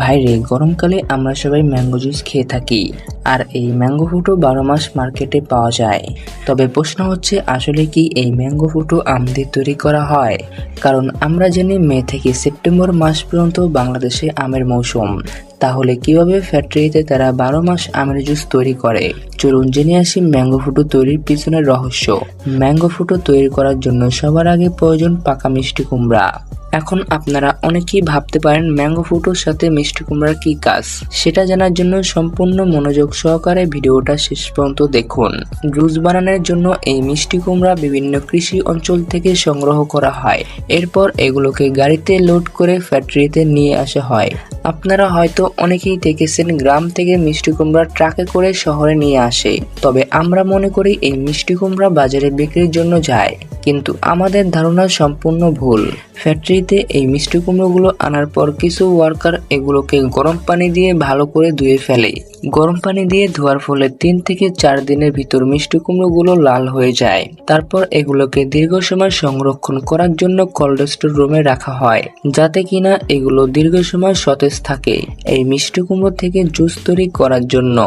ভাইরে, গরমকালে আমরা সবাই ম্যাঙ্গো জুস খেয়ে থাকি, আর এই ম্যাঙ্গো ফ্রুটও বারো মাস মার্কেটে পাওয়া যায়। তবে প্রশ্ন হচ্ছে, আসলে কি এই ম্যাঙ্গো ফ্রুটও আম দিয়ে তৈরি করা হয়? কারণ আমরা জানি মে থেকে সেপ্টেম্বর মাস পর্যন্ত বাংলাদেশে আমের মৌসুম। তাহলে কীভাবে ফ্যাক্টরিতে তারা বারো মাস আমের জুস তৈরি করে? চলুন জেনে আসি ম্যাঙ্গো ফ্রুটো তৈরির পিছনের রহস্য। ম্যাঙ্গো ফ্রুটো তৈরি করার জন্য সবার আগে প্রয়োজন পাকা মিষ্টি কুমড়া। এখন আপনারা অনেকেই ভাবতে পারেন ম্যাঙ্গো ফ্রুটোর সাথে মিষ্টি কুমড়ার কি কাজ। সেটা জানার জন্য সম্পূর্ণ মনোযোগ সহকারে ভিডিওটা শেষ পর্যন্ত দেখুন। জুস বানানোর জন্য এই মিষ্টি কুমড়া বিভিন্ন কৃষি অঞ্চল থেকে সংগ্রহ করা হয়। এরপর এগুলোকে গাড়িতে লোড করে ফ্যাক্টরিতে নিয়ে আসা হয়। আপনারা হয়তো অনেকেই দেখেছেন গ্রাম থেকে মিষ্টি কুমড়া ট্রাকে করে শহরে নিয়ে আসে। তবে আমরা মনে করি এই মিষ্টি কুমড়া বাজারে বিক্রির জন্য যায়। কিন্তু আমাদের ধারণা সম্পূর্ণ ভুল। ফ্যাক্টরিতে এই মিষ্টি কুমড়োগুলো আনার পর কিছু ওয়ার্কার এগুলোকে গরম পানি দিয়ে ভালো করে ধুয়ে ফেলে। গরম পানি দিয়ে ধোয়ার ফলে তিন থেকে চার দিনের ভিতর মিষ্টি কুমড়োগুলো লাল হয়ে যায়। তারপর এগুলোকে দীর্ঘ সময় সংরক্ষণ করার জন্য কোল্ড স্টোর রুমে রাখা হয়, যাতে কিনা এগুলো দীর্ঘ সময় সতেজ থাকে এই মিষ্টি কুমড়ো থেকে জুস তৈরি করার জন্য।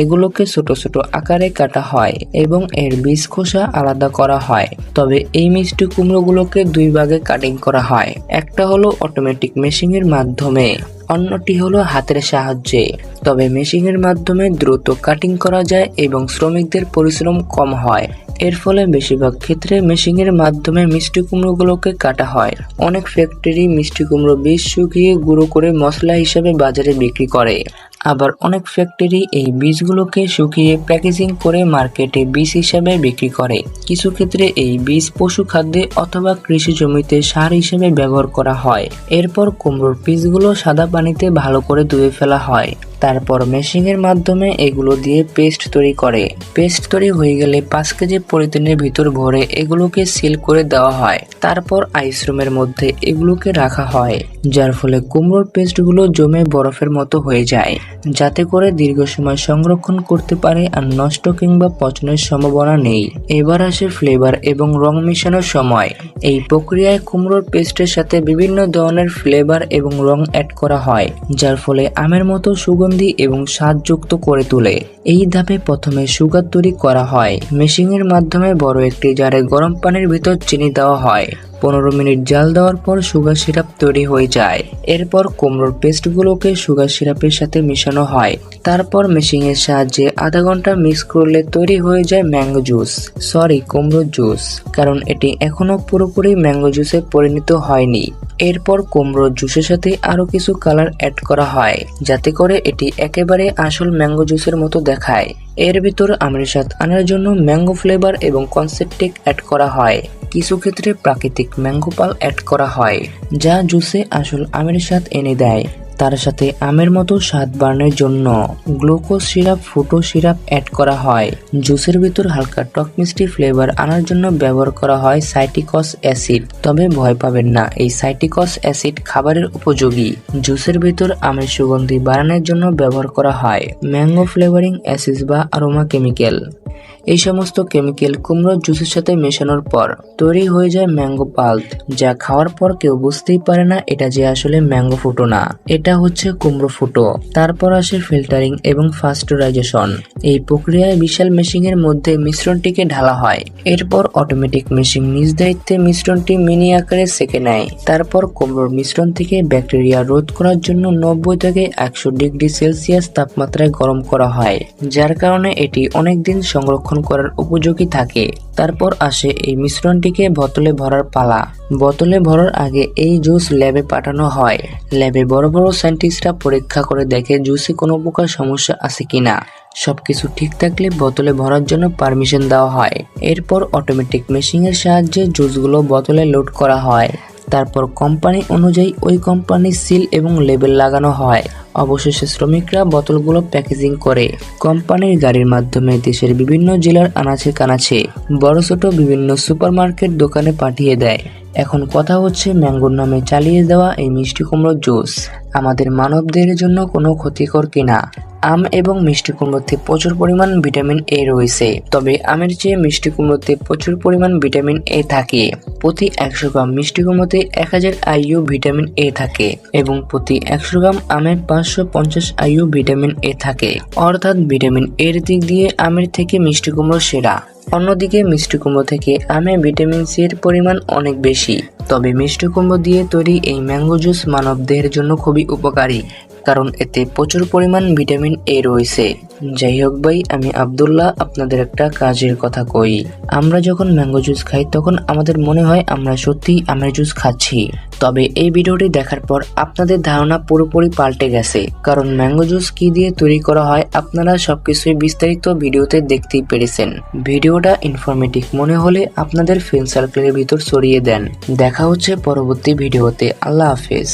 এগুলোকে ছোট ছোট আকারে কাটা হয় এবং এর বীজ খোসা আলাদা করা হয়। তবে এই মিষ্টি কুমড়োগুলোকে দুই ভাগে কাটিং করা হয়। একটা হলো অটোমেটিক মেশিনের মাধ্যমে, অন্যটি হলো হাতের সাহায্যে। তবে মেশিনের মাধ্যমে দ্রুত কাটিং করা যায় এবং শ্রমিকদের পরিশ্রম কম হয়। এর ফলে বেশিরভাগ ক্ষেত্রে মেশিনের মাধ্যমে মিষ্টি কুমড়োগুলোকে কাটা হয়। অনেক ফ্যাক্টরি মিষ্টি কুমড়ো বীজ শুকিয়ে গুঁড়ো করে মশলা হিসেবে বাজারে বিক্রি করে। আবার অনেক ফ্যাক্টরি এই বীজগুলোকে শুকিয়ে প্যাকেজিং করে মার্কেটে বীজ হিসাবে বিক্রি করে। কিছু ক্ষেত্রে এই বীজ পশু খাদ্যে অথবা কৃষি জমিতে সার হিসেবে ব্যবহার করা হয়। এরপর কুমড়োর বীজগুলো সাদা পানিতে ভালো করে ধুয়ে ফেলা হয়। তারপর মেশিনের মাধ্যমে এগুলো দিয়ে পেস্ট তৈরি করে। পেস্ট তৈরি হয়ে গেলে পাঁচ কেজি পলিথিনের ভিতর ভরে এগুলোকে সিল করে দেওয়া হয়। তারপর আইসরুমের মধ্যে এগুলোকে রাখা হয়, যার ফলে কুমড়োর পেস্টগুলো জমে বরফের মতো হয়ে যায়। যাতে করে দীর্ঘ সময় সংরক্ষণ করতে পারে আর নষ্ট কিংবা পচনের সম্ভাবনা নেই। এবার আসে ফ্লেভার এবং রং মেশানোর সময়। এই প্রক্রিয়ায় কুমড়োর পেস্টের সাথে বিভিন্ন ধরনের ফ্লেভার এবং রং অ্যাড করা হয়, যার ফলে আমের মতো সুগন্ধি এবং স্বাদযুক্ত করে তোলে। এই ধাপে প্রথমে সুগার তৈরি করা হয়। মেশিনের মাধ্যমে বড় একটি জারে গরম পানির ভিতর চিনি দেওয়া হয়। পনেরো মিনিট জাল দেওয়ার পর সুগার সিরাপ তৈরি হয়ে যায়। এরপর কুমড়োর পেস্টগুলোকে সুগার সিরাপের সাথে মেশানো হয়। তারপর মেশিনের সাহায্যে আধা ঘণ্টা মিক্স করলে তৈরি হয়ে যায় ম্যাঙ্গো জুস। সরি কুমড়ো জুস। কারণ এটি এখনও পুরোপুরি ম্যাঙ্গো জুসে পরিণত হয়নি। এরপর কুমড়োর জুসের সাথে আরও কিছু কালার অ্যাড করা হয়, যাতে করে এটি একেবারে আসল ম্যাঙ্গো জুসের মতো দেখায়। এর ভিতর আমের আনার জন্য ম্যাঙ্গো ফ্লেভার এবং কনসেপ্টিক অ্যাড করা হয়। কিছু ক্ষেত্রে প্রাকৃতিক ম্যাঙ্গো পাল অ্যাড করা হয়, যা জুসে আসল আমের স্বাদ এনে দেয়। তার সাথে আমের মতো স্বাদ বাড়ানোর জন্য গ্লুকোজ সিরাপ ফুটো সিরাপ অ্যাড করা হয়। জুসের ভিতর হালকা টক মিষ্টি ফ্লেভার আনার জন্য ব্যবহার করা হয় সাইটিকস অ্যাসিড তবে ভয় পাবেন না, এই সাইটিকস অ্যাসিড খাবারের উপযোগী। জুসের ভিতর আমের সুগন্ধি বাড়ানোর জন্য ব্যবহার করা হয়। ম্যাঙ্গো ফ্লেভারিং অ্যাসিড বা আরোমা কেমিক্যাল এই সমস্ত কেমিক্যাল কুমড়োর জুসের সাথে মেশানোর পর তৈরি হয়ে যায় ম্যাঙ্গো পাল্প, যা খাওয়ার পর কেউ বুঝতেই পারে না এটা যে আসলে ম্যাঙ্গো ফুটো না, এটা হচ্ছে কুমড়ো ফুটো। তারপর আসে ফিল্টারিং এবং ফাস্টোরাইজেশন। এই প্রক্রিয়ায় বিশাল মেশিনের মধ্যে মিশ্রণটিকে ঢালা হয়। এরপর অটোমেটিক মেশিন নিজ দায়িত্বে মিশ্রণটি মিনি আকারে সেকে নেয়। তারপর কুমড়োর মিশ্রণ থেকে ব্যাকটেরিয়া রোধ করার জন্য নব্বই থেকে একশো ডিগ্রি সেলসিয়াস তাপমাত্রায় গরম করা হয়, যার কারণে এটি অনেক দিন সংরক্ষণ করার উপযোগী থাকে। তারপর আসে এই মিশ্রণটিকে বোতলে ভরার পালা। বোতলে ভরার আগে এই জুস ল্যাবে পাঠানো হয়। ল্যাবে বড় বড় সায়েন্টিস্টরা পরীক্ষা করে দেখে জুসে কোনো প্রকার সমস্যা আছে কিনা। সবকিছু ঠিক থাকলে বোতলে ভরার জন্য পারমিশন দেওয়া হয়। এরপর অটোমেটিক মেশিনের সাহায্যে জুসগুলো বোতলে লোড করা হয়। তারপর কোম্পানি অনুযায়ী ওই কোম্পানির সিল এবং লেবেল লাগানো হয়। অবশেষে শ্রমিকরা বোতলগুলো প্যাকেজিং করে। কোম্পানির গাড়ির মাধ্যমে দেশের বিভিন্ন জেলার আনাচে কানাচে বড় ছোট বিভিন্ন সুপারমার্কেট দোকানে পাঠিয়ে দেয়। এখন কথা হচ্ছে ম্যাঙ্গোর নামে চালিয়ে দেওয়া এই মিষ্টি কুমড়োর জুস। আমাদের মানবদের জন্য কোনো ক্ষতিকর কিনা? আম এবং মিষ্টি কুমড়োতে প্রচুর পরিমাণ ভিটামিন এ রয়েছে। তবে আমের চেয়ে মিষ্টি কুমড়োতে প্রচুর পরিমাণ ভিটামিন এ থাকে। প্রতি একশো গ্রাম মিষ্টি কুমড়োতে এক হাজার আইইউ ভিটামিন এ থাকে এবং প্রতি একশো গ্রাম আমে পাঁচশো পঞ্চাশ আয়ু ভিটামিন এ থাকে। অর্থাৎ ভিটামিন এর দিক দিয়ে আমের থেকে মিষ্টি কুমড়ো সেরা। অন্যদিকে মিষ্টি কুমড়ো থেকে আমে ভিটামিন সি এর পরিমাণ অনেক বেশি। তবে মিষ্টি কুমড়ো দিয়ে তৈরি এই ম্যাঙ্গো জুস মানব দেহের জন্য খুবই উপকারী। কারণ এতে প্রচুর পরিমাণ ভিটামিন এ রয়েছে। যাই হোক ভাই, আমি আব্দুল্লাহ আপনাদের একটা কাজের কথা কই। আমরা যখন ম্যাঙ্গো জুস খাই, তখন আমাদের মনে হয় আমরা সত্যিই আমের জুস খাচ্ছি। তবে এই ভিডিওটি দেখার পর আপনাদের ধারণা পুরোপুরি পাল্টে গেছে। কারণ ম্যাঙ্গো জুস কি দিয়ে তৈরি করা হয়, আপনারা সবকিছুই বিস্তারিত ভিডিওতে দেখতেই পেরেছেন। ভিডিওটা ইনফরমেটিভ মনে হলে আপনাদের ফ্রেন্ড সার্কেলের ভিতর ছড়িয়ে দেন। দেখা হচ্ছে পরবর্তী ভিডিওতে। আল্লাহ হাফেজ।